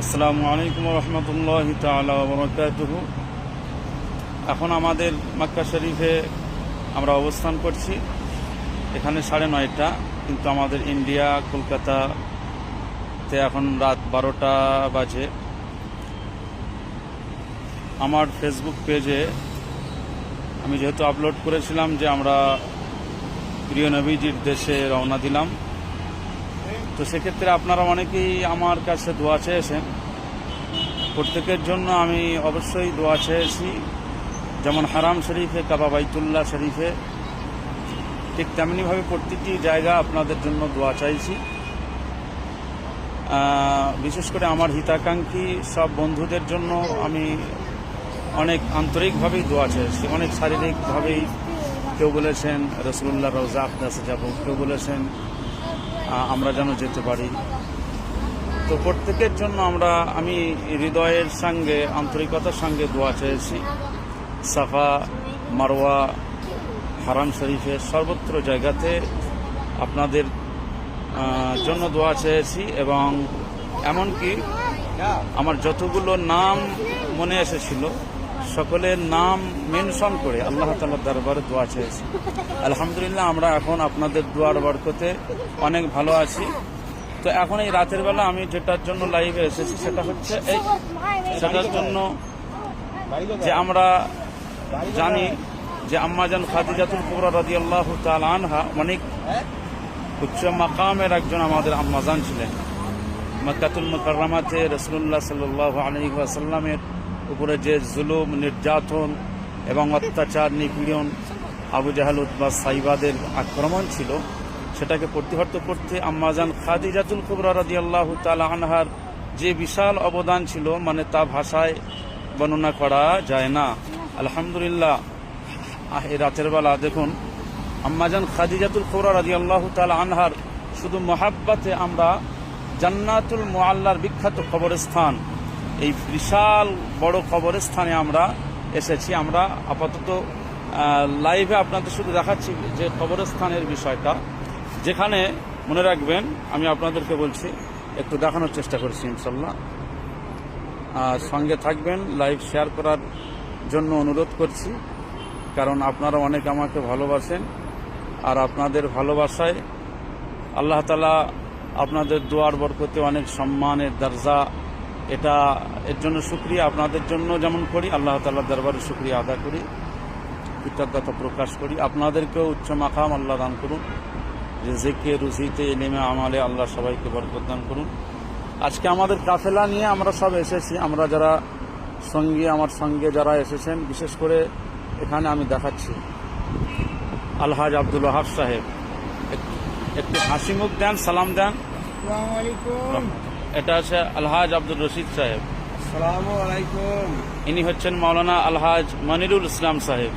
আসসালামু আলাইকুম রহমতুল্লাহ তালা বরকাতুহ। এখন আমাদের মক্কা শরীফে আমরা অবস্থান করছি। এখানে সাড়ে নয়টা, কিন্তু আমাদের ইন্ডিয়া কলকাতাতে এখন রাত বারোটা বাজে। আমার ফেসবুক পেজে আমি যেহেতু আপলোড করেছিলাম যে আমরা প্রিয় নবীজির দেশে রওনা দিলাম। তো সেক্ষেত্রে আপনারা অনেকেই আমার কাছে দোয়া চেয়েছেন। প্রত্যেকের জন্য আমি অবশ্যই দোয়া চেয়েছি। যেমন হারাম শরীফে, কাবা বাইতুল্লাহ শরীফে, ঠিক তেমনিভাবে প্রতিটি জায়গা আপনাদের জন্য দোয়া চাইছি। বিশেষ করে আমার হিতাকাঙ্ক্ষী সব বন্ধুদের জন্য আমি অনেক আন্তরিকভাবেই দোয়া চেয়েছি। অনেক শারীরিকভাবেই কেউ বলেছেন, রসুল্লাহ রোজা আপনার যাব। কেউ বলেছেন আমরা যেন যেতে পারি। তো প্রত্যেকের জন্য আমরা, আমি হৃদয়ের সঙ্গে, আন্তরিকতার সঙ্গে দোয়া চেয়েছি। সাফা, মারওয়া, হারাম শরীফের সর্বত্র জায়গাতে আপনাদের জন্য দোয়া চেয়েছি এবং এমনকি আমার যতগুলো নাম মনে এসেছিল সকলের নাম মেনশন করে আল্লাহ তালার দরবারে দোয়া চেয়েছি। আলহামদুলিল্লাহ, আমরা এখন আপনাদের দোয়ার বরকতে অনেক ভালো আছি। তো এখন এই রাতের বেলা আমি যেটার জন্য লাইভে এসেছি সেটা হচ্ছে এই, সেটার জন্য যে আমরা জানি যে আম্মাজান খাদিজাতুল কুবরা রাদিয়াল্লাহু তাআলা আনহা অনেক উচ্চ মাকামের একজন আমাদের আম্মাজান ছিলেন। মক্কাতুল মুকাররমাতে রসুল্লাহ সাল্লাল্লাহু আলাইহি ওয়াসাল্লামের উপরে যে জুলুম, নির্যাতন এবং অত্যাচার, নিপীড়ন, আবু জাহাল উদ্বাস সাইবাদের আক্রমণ ছিল, সেটাকে প্রতিহত করতে আম্মাজান খাদিজাতুল কুবরা রাদিয়াল্লাহু তাআলা আনহার যে বিশাল অবদান ছিল মানে তা ভাষায় বর্ণনা করা যায় না। আলহামদুলিল্লাহ এই রাতের বেলা দেখুন আম্মাজান খাদিজাতুল কুবরা রাদিয়াল্লাহু তাআলা আনহার শুধু মহাব্বাতে আমরা জান্নাতুল মোয়াল্লার বিখ্যাত কবরস্থান এই বিশাল বড় কবরস্থানে আমরা এসেছি। আমরা আপাতত লাইভে আপনাদের শুধু দেখাচ্ছি যে কবরস্থানের বিষয়টা। যেখানে মনে রাখবেন, আমি আপনাদেরকে বলছি, একটু দেখানোর চেষ্টা করছি ইনশাল্লাহ সঙ্গে থাকবেন লাইভ শেয়ার করার জন্য অনুরোধ করছি, কারণ আপনারা অনেক আমাকে ভালোবাসেন। আর আপনাদের ভালোবাসায় আল্লাহ তালা আপনাদের দোয়ার বরকতে অনেক সম্মানের দরজা এটা এর জন্য সুক্রিয়া আপনাদের জন্য যেমন করি আল্লাহ তালার দরবারে সুক্রিয়া আদা করি কৃতজ্ঞতা প্রকাশ করি। আপনাদেরকেও উচ্চ মাকাম আল্লাহ দান করুন। রেজেকে রুজিতে এলিমে আমালে আল্লাহ সবাইকে বরকত দান করুন। আজকে আমাদের কাফেলা নিয়ে আমরা সব এসেছি। আমরা যারা সঙ্গে আমার সঙ্গে যারা এসেছেন বিশেষ করে এখানে আমি দেখাচ্ছি। আলহাজ আব্দুল ওহাব সাহেব। এক- একটু হাসি মুখ দেন সালাম দেন। এটা আছে আলহাজ আব্দুল রশিদ সাহেব। ইনি হচ্ছেন মাওলানা আলহাজ মনিরুল ইসলাম সাহেব।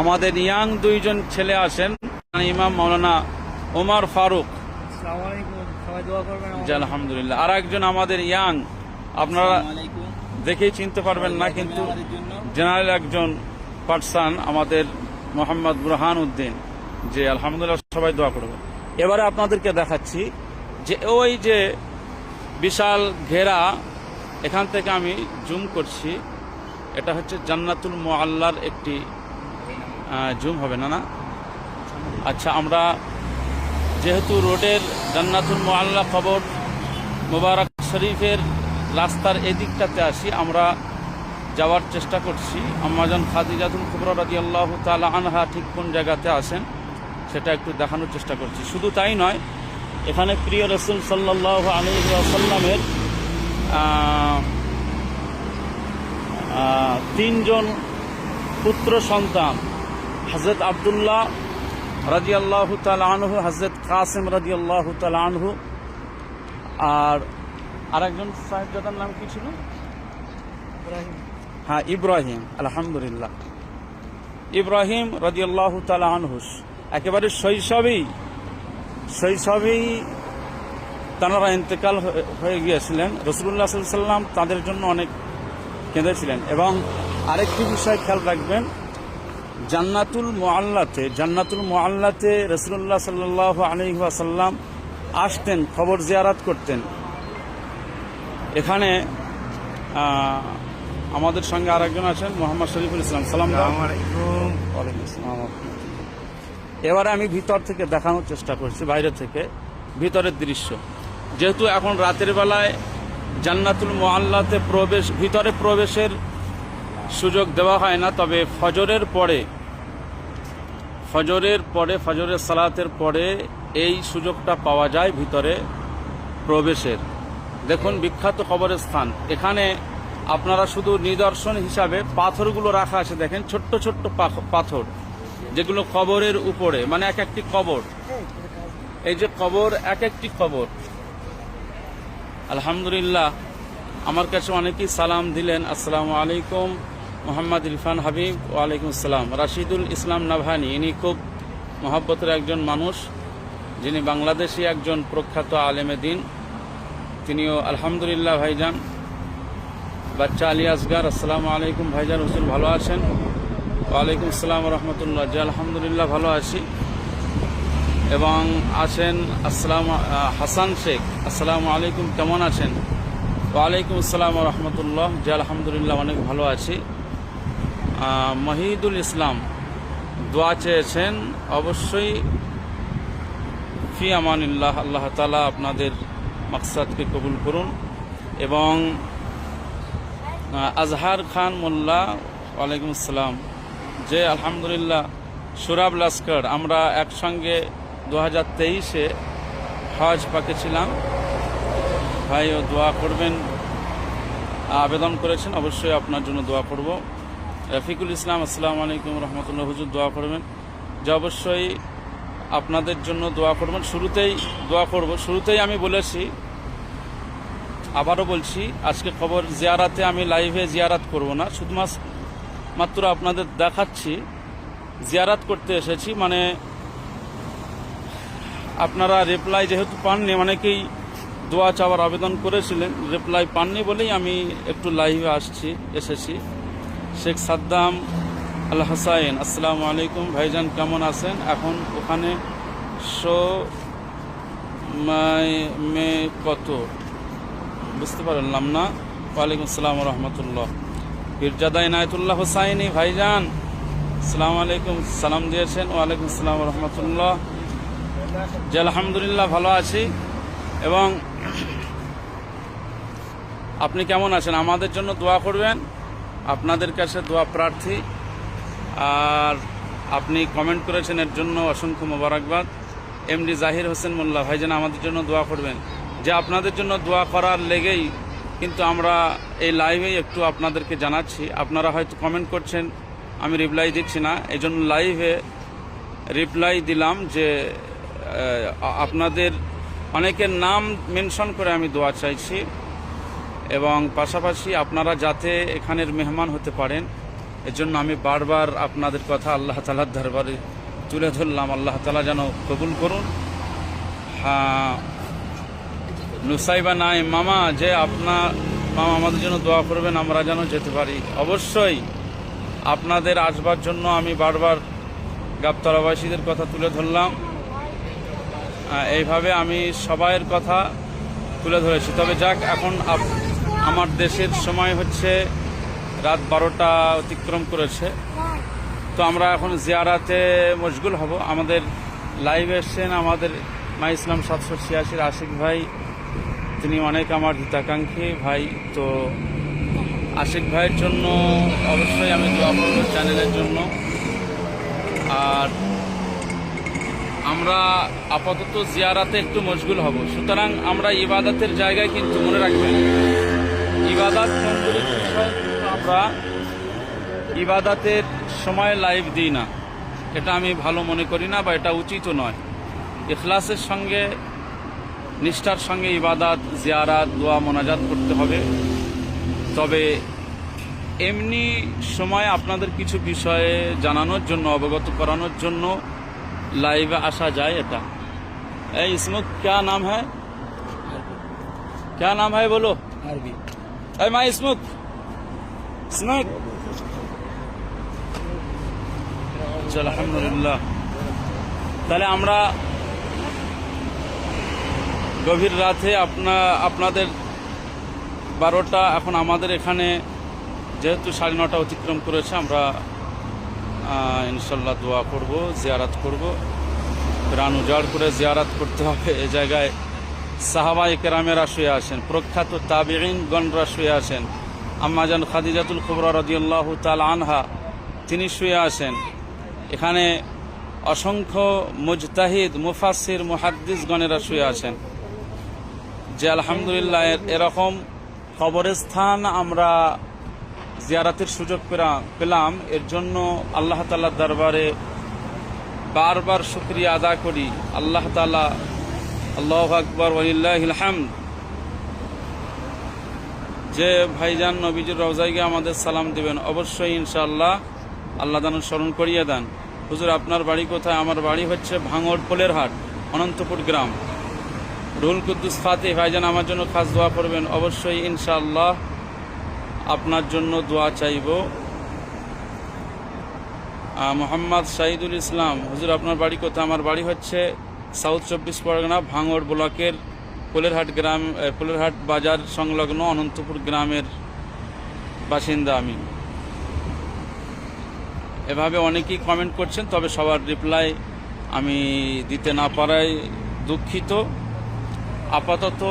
আমাদের ইয়াং দুইজন ছেলে আছেন ইমাম মাওলানা ওমর ফারুক। আলহামদুলিল্লাহ আর একজন আমাদের। ইয়াং আপনারা দেখেই চিনতে পারবেন না কিন্তু জেনারেল একজন পার্সন আমাদের মোহাম্মদ বুরহান উদ্দিন। যে আলহামদুলিল্লাহ সবাই দোয়া করবে এবারে আপনাদেরকে দেখাচ্ছি যে ওই যে বিশাল ঘেরা, এখান থেকে আমি জুম করছি। এটা হচ্ছে জান্নাতুল মোয়াল্লার একটি জুম হবে না না? আচ্ছা আমরা যেহেতু রোডের জান্নাতুল মোয়াল্লা খবর মোবারক শরীফের রাস্তার এদিকটাতে আসি, আমরা যাওয়ার চেষ্টা করছি। আম্মাজান খাদিজাতুল কুবরা রাজি আল্লাহ তালা আনহা ঠিক কোন জায়গাতে আসেন সেটা একটু দেখানোর চেষ্টা করছি। শুধু তাই নয় এখানে প্রিয় রসুল সাল্লাহ আলী আসাল্লামের তিনজন পুত্র সন্তান হজরত আবদুল্লাহ রাজি আল্লাহ তালা আনহু হজরত কাসেম রাজি আল্লাহ তালা আনহু, আর আরেকজন সাহেবজাদার নাম কি ছিল? হ্যাঁ ইব্রাহিম, আলহামদুলিল্লাহ। ইব্রাহিম রাজিয়াল্লাহ তালা আনহুস একেবারে শৈশবেই শৈশবেই তাঁরা ইন্তেকাল হয়ে- গিয়েছিলেন রসুল্লাহ সাল্লাম তাদের জন্য অনেক কেঁদেছিলেন এবং আরেকটি বিষয় খেয়াল রাখবেন জান্নাতুল মোয়াল্লাতে জান্নাতুল মোয়াল্লাতে রসুল্লাহ সাল্লাহ আলহি আসাল্লাম আসতেন খবর জিয়ারাত করতেন এখানে আমাদের সঙ্গে আরেকজন আছেন মোহাম্মদ শরীফুল ইসলাম সালাম দাও। ওয়ালাইকুম আসসালাম। এবারে আমি ভিতর থেকে দেখানোর চেষ্টা করছি, বাইরে থেকে, ভিতরের দৃশ্য। যেহেতু এখন রাতের বেলায় জান্নাতুল মোয়াল্লাতে প্রবেশ, ভিতরে প্রবেশের সুযোগ দেওয়া হয় না, তবে ফজরের পরে ফজরের পরে, ফজরের সালাতের পরে এই সুযোগটা পাওয়া যায় ভিতরে প্রবেশের। দেখুন বিখ্যাত খবরের স্থান। এখানে আপনারা শুধু নিদর্শন হিসাবে পাথরগুলো রাখা আছে, দেখেন ছোট্ট ছোট্ট পাথর। যেগুলো কবরের উপরে মানে এক একটি কবর। এই যে কবর, এক একটি কবর। আলহামদুলিল্লাহ, আমার কাছে অনেকেই সালাম দিলেন, আসসালামু আলাইকুম মোহাম্মদ ইরফান হাবিব, ওয়ালাইকুম আসসালাম। রাশিদুল ইসলাম নাভানি, ইনি খুব মহাব্বতের একজন মানুষ, যিনি বাংলাদেশি একজন প্রখ্যাত আলেমে দিন। তিনিও, আলহামদুলিল্লাহ ভাইজান। বাচ্চা আলী আসগার আসসালামু আলাইকুম ভাইজান হুসুল ভালো আছেন? ওয়ালাইকুম আসসালাম রহমতুল্লাহ জি, আলহামদুলিল্লাহ ভালো আছি। এবং আছেন আসসালাম হাসান শেখ। আসসালামু আলাইকুম, কেমন আছেন? ওয়ালাইকুম আসসালাম রহমতুল্লাহ জি, আলহামদুলিল্লাহ, অনেক ভালো আছি। মহিদুল ইসলাম দোয়া চেয়েছেন, অবশ্যই ফি আমানিল্লাহ, আল্লাহ তালা আপনাদের মাকসাদকে কবুল করুন। এবং আজহার খান মোল্লা, ওয়ালাইকুম আসসালাম। যে আলহামদুলিল্লাহ সুরাব লাস্কর, আমরা একসঙ্গে দু হাজার তেইশে হজ পাকে ছিলাম। ভাইও দোয়া করবেন, আবেদন করেছেন, অবশ্যই আপনার জন্য দোয়া করব। রফিকুল ইসলাম, আসসালামু আলাইকুম রহমতুল্লাহ, হুজুর দোয়া করবেন। যে অবশ্যই আপনাদের জন্য দোয়া করবেন শুরুতেই দোয়া করব। শুরুতেই আমি বলেছি, আবারও বলছি, আজকে খবর, জিয়ারাতে আমি লাইভে জিয়ারাত করব না। শুধুমাত্র মাত্র আপনাদের দেখাচ্ছি, জিয়ারাত করতে এসেছি মানে আপনারা রিপ্লাই যেহেতু পাননি, অনেকেই দোয়া চাওয়ার আবেদন করেছিলেন রিপ্লাই পাননি বলেই আমি একটু লাইভে আসছি, এসেছি। শেখ সাদ্দাম আল হাসাইন আসসালামু আলাইকুম, ভাইজান কেমন আছেন? এখন ওখানে শো মে কত? বুঝতে পারলাম না। ওয়ালাইকুম আসসালাম রহমতুল্লাহ। পীরজাদা ইনায়তুল্লাহ হোসাইনি ভাইজান, আসসালামু আলাইকুম, সালাম দিয়েছেন ওয়ালাইকুম আসসালাম রহমতুল্লাহ। জি, আলহামদুলিল্লাহ ভালো আছি। এবং আপনি কেমন আছেন? আমাদের জন্য দোয়া করবেন, আপনাদের কাছে দোয়া প্রার্থী। আর আপনি কমেন্ট করেছেন, এর জন্য অসংখ্য মোবারকবাদ। এমডি জাহির হোসেন মোল্লা ভাইজান আমাদের জন্য দোয়া করবেন। যে আপনাদের জন্য দোয়া করার লেগেই কিন্তু আমরা এই লাইভেই একটু আপনাদেরকে জানাচ্ছি। আপনারা হয়তো কমেন্ট করছেন, আমি রিপ্লাই দিচ্ছি না। এই জন্য লাইভে রিপ্লাই দিলাম যে আপনাদের অনেকের নাম মেনশন করে আমি দোয়া চাইছি এবং পাশাপাশি আপনারা যাতে এখানের মেহমান হতে পারেন, এজন্য আমি বারবার আপনাদের কথা আল্লাহ তালার দরবারে তুলে ধরলাম। আল্লাহ তালা যেন কবুল করুন। হ্যাঁ নুসাইবা নাই, মামা, যে আপনার মামা আমাদের জন্য দোয়া করবেন, আমরা যেন যেতে পারি। অবশ্যই আপনাদের আসবার জন্য আমি বারবার গাবতলাবাসীদের কথা তুলে ধরলাম। এইভাবে আমি সবাইয়ের কথা তুলে ধরেছি। তবে যাক, এখন আমার দেশের সময় হচ্ছে রাত বারোটা অতিক্রম করেছে। তো আমরা এখন জিয়ারাতে মশগুল হব। আমাদের লাইভ এসছেন আমাদের মা ইসলাম সাতশো ছিয়াশির আশিক ভাই। তিনি অনেক আমার হিতাকাঙ্ক্ষী ভাই। তো আশিক ভাইয়ের জন্য অবশ্যই আমি দোয়া করব চ্যানেলের জন্য। আর আমরা আপাতত জিয়ারাতে একটু মশগুল হব। সুতরাং আমরা ইবাদতের জায়গায় কিন্তু মনে রাখবেন, ইবাদত আমরা ইবাদাতের সময় লাইভ দিই না। এটা আমি ভালো মনে করি না বা এটা উচিতও নয়। ইখলাসের সঙ্গে নিষ্ঠার সঙ্গে ইবাদাত জিয়ারাত দোয়া মোনাজাত করতে হবে তবে এমনি সময় আপনাদের কিছু বিষয়ে জানানোর জন্য অবগত করানোর জন্য লাইভে আসা যায় এটা এই ইসমুক क्या नाम है क्या नाम है बोलो আরবি এই মা ইসমুক ইসমুক আচ্ছা, আলহামদুলিল্লাহ তাহলে আমরা গভীর রাতে আপনা, আপনাদের বারোটা, এখন আমাদের এখানে যেহেতু সাড়ে নটা অতিক্রম করেছে, আমরা ইনশাল্লাহ দোয়া করব, জিয়ারাত করব। প্রাণ উজাড় করে জিয়ারাত করতে হবে, এ জায়গায় সাহাবাই কেরামেরা শুয়ে আসেন প্রখ্যাত তাবিন গণরা শুয়ে আছেন আম্মাজান খাদিজাতুল খবর রদিয়াল্লাহ তাল আনহা, তিনি শুয়ে আছেন। এখানে অসংখ্য মুজতাহিদ মুফাসির মুহাদ্দিস গণেরা শুয়ে আছেন। যে আলহামদুলিল্লাহ এর- এরকম কবরস্থান আমরা জিয়ারাতের সুযোগ পেলাম। এর জন্য আল্লাহ তাল্লাহ দরবারে বারবার শুক্রিয়া আদা করি। আল্লাহ তালা আল্লাহ আকবর হামদ। যে ভাইজান নবীজুর রওজাইকে আমাদের সালাম দিবেন, অবশ্যই ইনশাআল্লাহ আল্লাহ দান স্মরণ করিয়ে দেন। হুজুর, আপনার বাড়ি কোথায়? আমার বাড়ি হচ্ছে ভাঙড় পোলের হাট অনন্তপুর গ্রাম। রুহুল কুদ্দুস ফাতে ভাইজান আমার জন্য খাস দোয়া করবেন। অবশ্যই ইনশাল্লাহ আপনার জন্য দোয়া চাইব। মোহাম্মদ শাহিদুল ইসলাম হুজুর আপনার বাড়ি কোথায়? আমার বাড়ি হচ্ছে সাউথ চব্বিশ পরগনা ভাঙড় ব্লকের পোলেরহাট গ্রাম আহ, পোলেরহাট বাজার সংলগ্ন অনন্তপুর গ্রামের বাসিন্দা আমি। এভাবে অনেকেই কমেন্ট করছেন তবে সবার রিপ্লাই আমি দিতে না পারায় দুঃখিত। আপাতত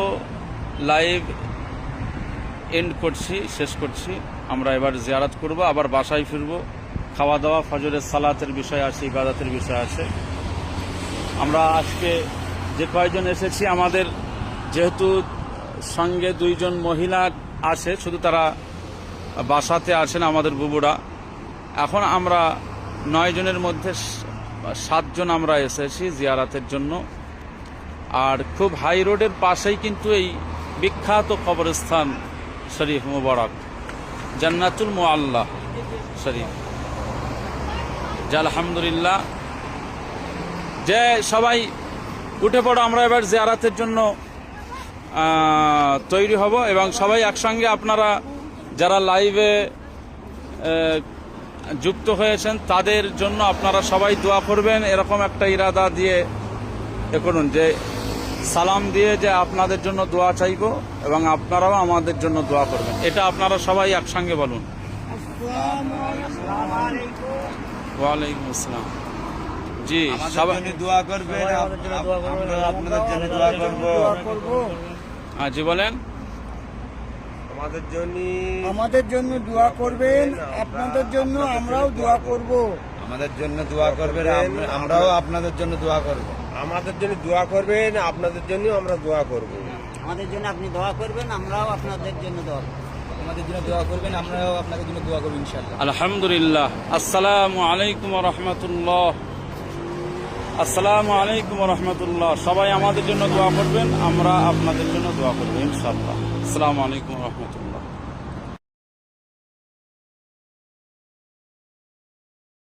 লাইভ এন্ড করছি, শেষ করছি। আমরা এবার জিয়ারাত করব, আবার বাসায় ফিরব। খাওয়া দাওয়া ফজরের সালাতের বিষয় আছে, ইবাদতের বিষয় আছে। আমরা আজকে যে কয়জন এসেছি, আমাদের যেহেতু সঙ্গে দুইজন মহিলা আছে, শুধু তারা বাসাতে আছেন আমাদের বুবুরা। এখন আমরা নয় জনের মধ্যে সাতজন আমরা এসেছি জিয়ারাতের জন্য। আর খুব হাই রোডের পাশেই কিন্তু এই বিখ্যাত কবরস্থান শরীফ মুবারক, জান্নাতুল মোয়াল্লা শরীফ। যা আলহামদুলিল্লাহ, যে সবাই উঠে পড়ো, আমরা এবার জিয়ারাতের জন্য তৈরি হব এবং সবাই একসঙ্গে আপনারা যারা লাইভে যুক্ত হয়েছেন, তাদের জন্য আপনারা সবাই দোয়া করবেন। এরকম একটা ইরাদা দিয়ে এ করুন যে সালাম দিয়ে যে আপনাদের জন্য দোয়া চাইব এবং আপনারাও আমাদের জন্য দোয়া করবেন। এটা আপনারা সবাই একসঙ্গে বলুন। ওয়ালাইকুম আসসালাম। জি সবাই দোয়া করবেন সবাই আমাদের জন্য দোয়া করবেন। আমরা আপনাদের জন্য দোয়া করব। হ্যাঁ, জি বলেন। আমাদের জন্য আমাদের জন্য দোয়া করবেন আপনাদের জন্য আমরাও দোয়া করব। আমাদের জন্য দোয়া করবেন আমরাও আপনাদের জন্য দোয়া করব। আমাদের জন্য দোয়া করবেন আপনাদের জন্য আমরা দোয়া করব। আমাদের জন্য আপনি দোয়া করবেন আমরাও আপনাদের জন্য দোয়া আমাদের জন্য দোয়া করবেন আমরাও আপনাদের জন্য দোয়া করব ইনশাল্লাহ আলহামদুলিল্লাহ। আসসালামু আলাইকুম রহমতুল্লাহ। আসসালামু আলাইকুম রহমতুল্লাহ। সবাই আমাদের জন্য দোয়া করবেন আমরা আপনাদের জন্য দোয়া করব ইনশাল্লাহ আসসালামু আলাইকুম রহমতুল্লাহ।